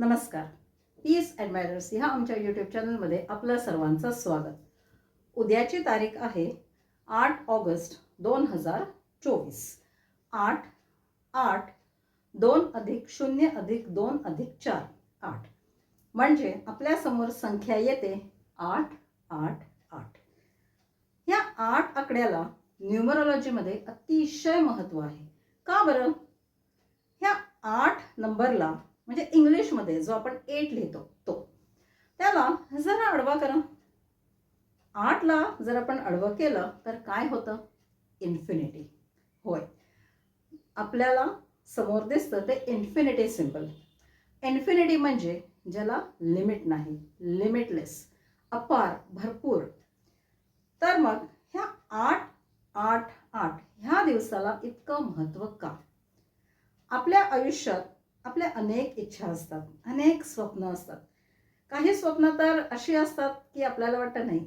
नमस्कार. पीस ॲडमायरर्स ह्या आमच्या यूट्यूब चॅनलमध्ये आपलं सर्वांचं स्वागत. उद्याची तारीख आहे आठ ऑगस्ट दोन हजार चोवीस. आठ आठ दोन अधिक शून्य अधिक दोन अधिक चार आठ. म्हणजे आपल्यासमोर संख्या येते आठ आठ आठ. या आठ आकड्याला न्यूमरॉलॉजीमध्ये अतिशय महत्त्व आहे. का बरं? ह्या आठ नंबरला म्हणजे इंग्लिशमध्ये जो आपण एट लिहितो तो. त्याला जरा आडवा करा आठला जर आपण आडवं केलं तर काय होतं? इन्फिनिटी होय. आपल्याला समोर दिसतं ते इन्फिनिटी सिंपल इन्फिनिटी म्हणजे ज्याला लिमिट नाही लिमिटलेस अपार भरपूर. तर मग ह्या आठ आठ आठ ह्या दिवसाला इतकं महत्त्व का? आपल्या आयुष्यात आपल्या अनेक इच्छा असतात अनेक स्वप्न असतात. काही स्वप्न तर अशी असतात की आपल्याला वाटतं नाही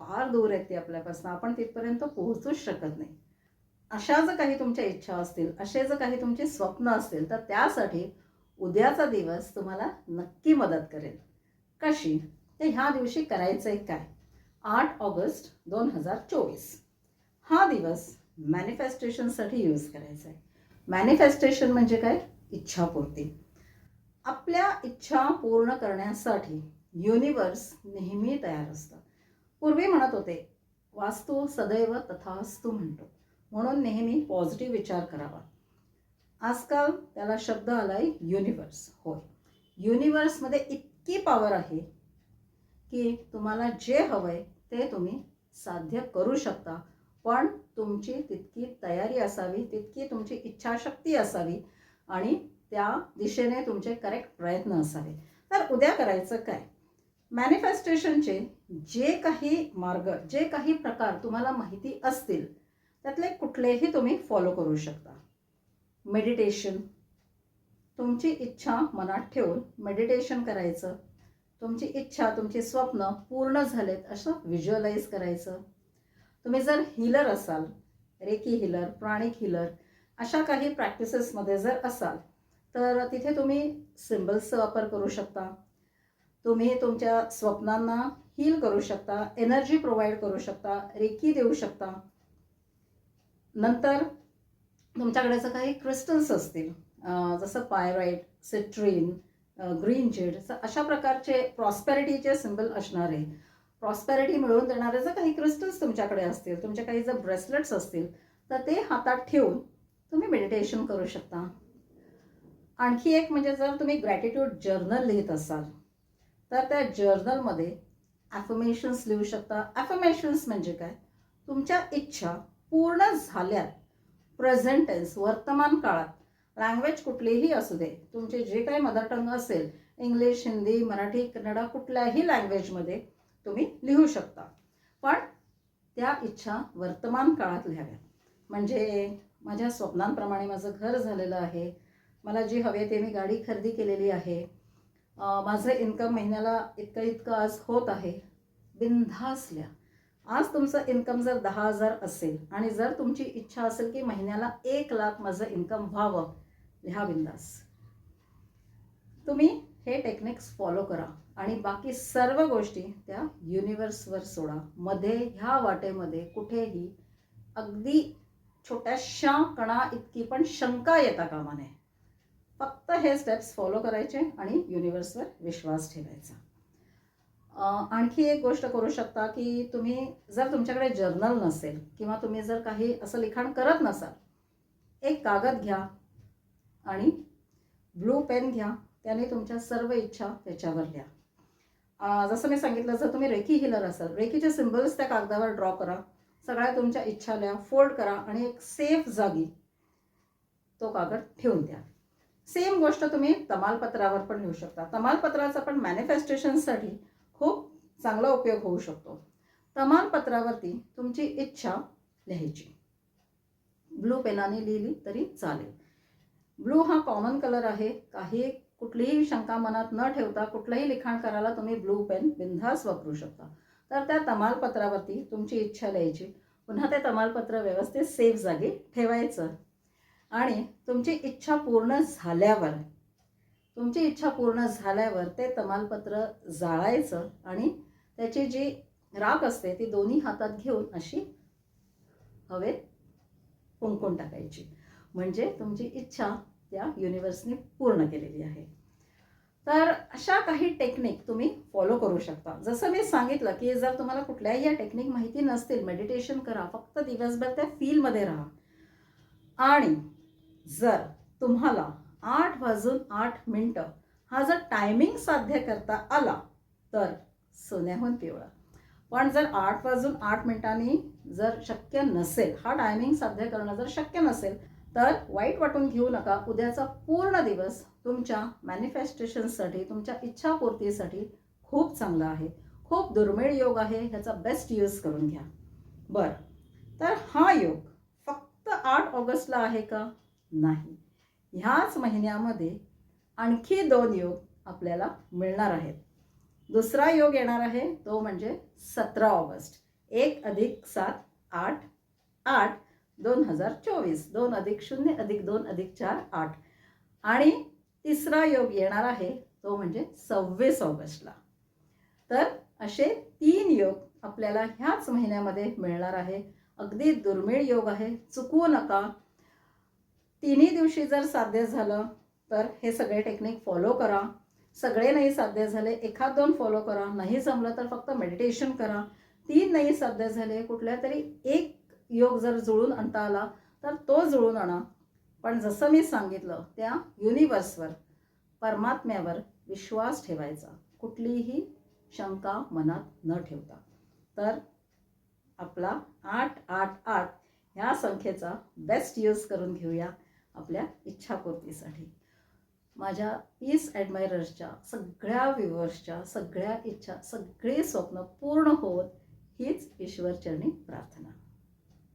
फार दूर आहेत ते आपल्यापासून आपण तिथपर्यंत पोहोचूच शकत नाही. अशा जर काही तुमच्या इच्छा असतील असे जर काही तुमचे स्वप्न असतील तर त्यासाठी उद्याचा दिवस तुम्हाला नक्की मदत करेल. कशी? ते ह्या दिवशी करायचं आहे काय? आठ ऑगस्ट दोन हजार चोवीस. हा दिवस मॅनिफेस्टेशनसाठी यूज करायचा आहे मॅनिफेस्टेशन म्हणजे काय? इच्छापूर्ती आपल्या इच्छा पूर्ण करण्यासाठी युनिवर्स नेहमी तयार असतं. पूर्वी म्हणत होते वास्तू सदैव तथास्तू म्हणतो. म्हणून नेहमी पॉझिटिव्ह विचार करावा. आजकाल त्याला शब्द आलाय युनिवर्स होय. युनिवर्समध्ये इतकी पॉवर आहे की तुम्हाला जे हवंय ते तुम्ही साध्य करू शकता. पण तुमची तितकी तयारी असावी तितकी तुमची इच्छाशक्ती असावी आणि त्या दिशेने तुमचे करेक्ट प्रयत्न असावे. तर उद्या करायचं काय? मॅनिफेस्टेशनचे जे काही मार्ग जे काही प्रकार तुम्हाला माहिती असतील त्यातले कुठलेही तुम्ही फॉलो करू शकता. मेडिटेशन तुमची इच्छा मनात ठेवून मेडिटेशन करायचं. तुमची इच्छा तुमची स्वप्न पूर्ण झालेत असं व्हिज्युअलाइज करायचं. तुम्ही जर हिलर असाल रेकी हिलर प्राणिक हिलर अशा काही प्रॅक्टिसेसमध्ये जर असाल तर तिथे तुम्ही सिम्बल्सचा वापर करू शकता. तुम्ही तुमच्या स्वप्नांना हील करू शकता एनर्जी प्रोव्हाइड करू शकता रेकी देऊ शकता. नंतर तुमच्याकडे जर काही क्रिस्टल्स असतील जसं पायराईट सिट्रीन ग्रीन जेड अशा प्रकारचे प्रॉस्पॅरिटीचे सिम्बल असणारे. प्रॉस्पॅरिटी मिळवून देणारे जर काही क्रिस्टल्स तुमच्याकडे असतील तुमचे काही जर ब्रेसलेट्स असतील तर ते हातात ठेवून तुम्ही मेडिटेशन करू शकता. आणखी एक म्हणजे जर तुम्ही ग्रॅटिट्यूड जर्नल लिहित असाल तर त्या जर्नलमध्ये ॲफर्मेशन्स लिहू शकता. ॲफर्मेशन्स म्हणजे काय? तुमच्या इच्छा पूर्ण झाल्यात प्रेझेंटेन्स वर्तमान काळात. लँग्वेज कुठलीही असू दे तुमचे जे काही मदर टंग असेल इंग्लिश हिंदी मराठी कन्नडा कुठल्याही लँग्वेजमध्ये तुम्ही लिहू शकता. पण त्या इच्छा वर्तमान काळात लिहाव्या म्हणजे माझ्या स्वप्नांप्रमाणे माझं घर झालेलं आहे. मला जी हवे ते मी गाडी खरेदी केलेली आहे. माझं इन्कम महिन्याला इतकं इतकं आज होत आहे. बिनधासल्या. आज तुमचं इन्कम जर दहा हजार असेल आणि जर तुमची इच्छा असेल की महिन्याला एक लाख माझं इन्कम व्हावं लिहा बिंदास तुम्ही हे टेक्निक्स फॉलो करा आणि बाकी सर्व गोष्टी त्या युनिवर्सवर सोडा. मध्ये ह्या वाटेमध्ये कुठेही अगदी छोट्याशा कणा इतकी पण शंका येता कामा नये फक्त हे स्टेप्स फॉलो करायचे आणि युनिवर्सवर विश्वास ठेवायचा. आणखी एक गोष्ट करू शकता की तुम्ही जर तुमच्याकडे जर्नल नसेल किंवा तुम्ही जर काही असं लिखाण करत नसाल एक कागद घ्या आणि ब्लू पेन घ्या त्याने तुमच्या सर्व इच्छा त्याच्यावर लिहा. जसं मी सांगितलं जर तुम्ही रेकी हिलर असाल रेकीचे सिम्बल्स त्या कागदावर ड्रॉ करा. सगळ्या तुमच्या इच्छा लिहा फोल्ड करा आणि एक सेफ जागी तो कागद ठेवून द्या. सेम गोष्ट तुम्ही तमालपत्रावर पण लिहू शकता. तमालपत्राचा पण मॅनिफेस्टेशनसाठी खूप चांगला उपयोग होऊ शकतो. तमालपत्रावरती तुमची इच्छा लिहायची. ब्लू पेनाने लिहिली तरी चालेल. ब्लू हा कॉमन कलर आहे. काही कुठलीही शंका मनात न ठेवता कुठलंही लिखाण करायला तुम्ही ब्लू पेन बिनधास वापरू शकता. तर त्या तमालपत्रावरती तुमची इच्छा लिहायची. पुन्हा ते तमालपत्र व्यवस्थित सेफ जागी ठेवायचं. आणि तुमची इच्छा पूर्ण झाल्यावर तुमची इच्छा पूर्ण झाल्यावर ते तमालपत्र जाळायचं आणि त्याची जी राख असते ती दोन्ही हातात घेऊन अशी हवेत फुंकून टाकायची. म्हणजे तुमची इच्छा त्या युनिवर्सने पूर्ण केलेली आहे. तर अशा काही टेक्निक तुम्ही फॉलो करू शकता. जसं मी सांगितलं की जर तुम्हाला कुठल्याही या टेक्निक माहिती नसतील मेडिटेशन करा फक्त दिवसभर त्या फीलमध्ये राहा. आणि जर तुम्हाला आठ वाजून आठ मिनटं हा जर टायमिंग साध्य करता आला तर सोन्याहून पिवळा. पण जर आठ वाजून आठ मिनिटांनी जर शक्य नसेल हा टायमिंग साध्य करणं जर शक्य नसेल तर वाईट वाटून घेऊ नका. उद्याचा पूर्ण दिवस तुमच्या मॅनिफेस्टेशनसाठी तुमच्या इच्छापूर्तीसाठी खूप चांगला आहे. खूप दुर्मिळ योग आहे. ह्याचा बेस्ट यूज करून घ्या. बरं. तर हा योग फक्त आठ ऑगस्टला आहे का? नाही. ह्याच महिन्यामध्ये आणखी दोन योग आपल्याला मिळणार आहेत. दुसरा योग येणार आहे तो म्हणजे सतरा ऑगस्ट. एक अधिक सात आठ आठ. दोन हजार चोवीस. दोन अधिक शून्य अधिक दोन अधिक चार आठ. आणि तिसरा योग येणार आहे तो म्हणजे सव्वीस ऑगस्टला. तर असे तीन योग आपल्याला ह्याच महिन्यामध्ये मिळणार आहे. अगदी दुर्मिळ योग आहे चुकवू नका. तिन्ही दिवशी जर साध्य झालं तर हे सगळे टेक्निक फॉलो करा. सगळे नाही साध्य झाले एखाद दोन फॉलो करा. नाही जमलं तर फक्त मेडिटेशन करा. तीन नाही साध्य झाले कुठल्या तरी एक योग जर जुळून आणता आला तर तो जुळून आणा. पण जसं मी सांगितलं त्या युनिवर्सवर परमात्म्यावर विश्वास ठेवायचा. कुठलीही शंका मनात न ठेवता. तर आपला आठ आठ आठ ह्या संख्येचा बेस्ट यूज करून घेऊया आपल्या इच्छापूर्तीसाठी. माझ्या पीस ॲडमायरर्सच्या सगळ्या व्ह्युअर्सच्या सगळ्या इच्छा सगळे स्वप्न पूर्ण होत हीच ईश्वरचरणी प्रार्थना.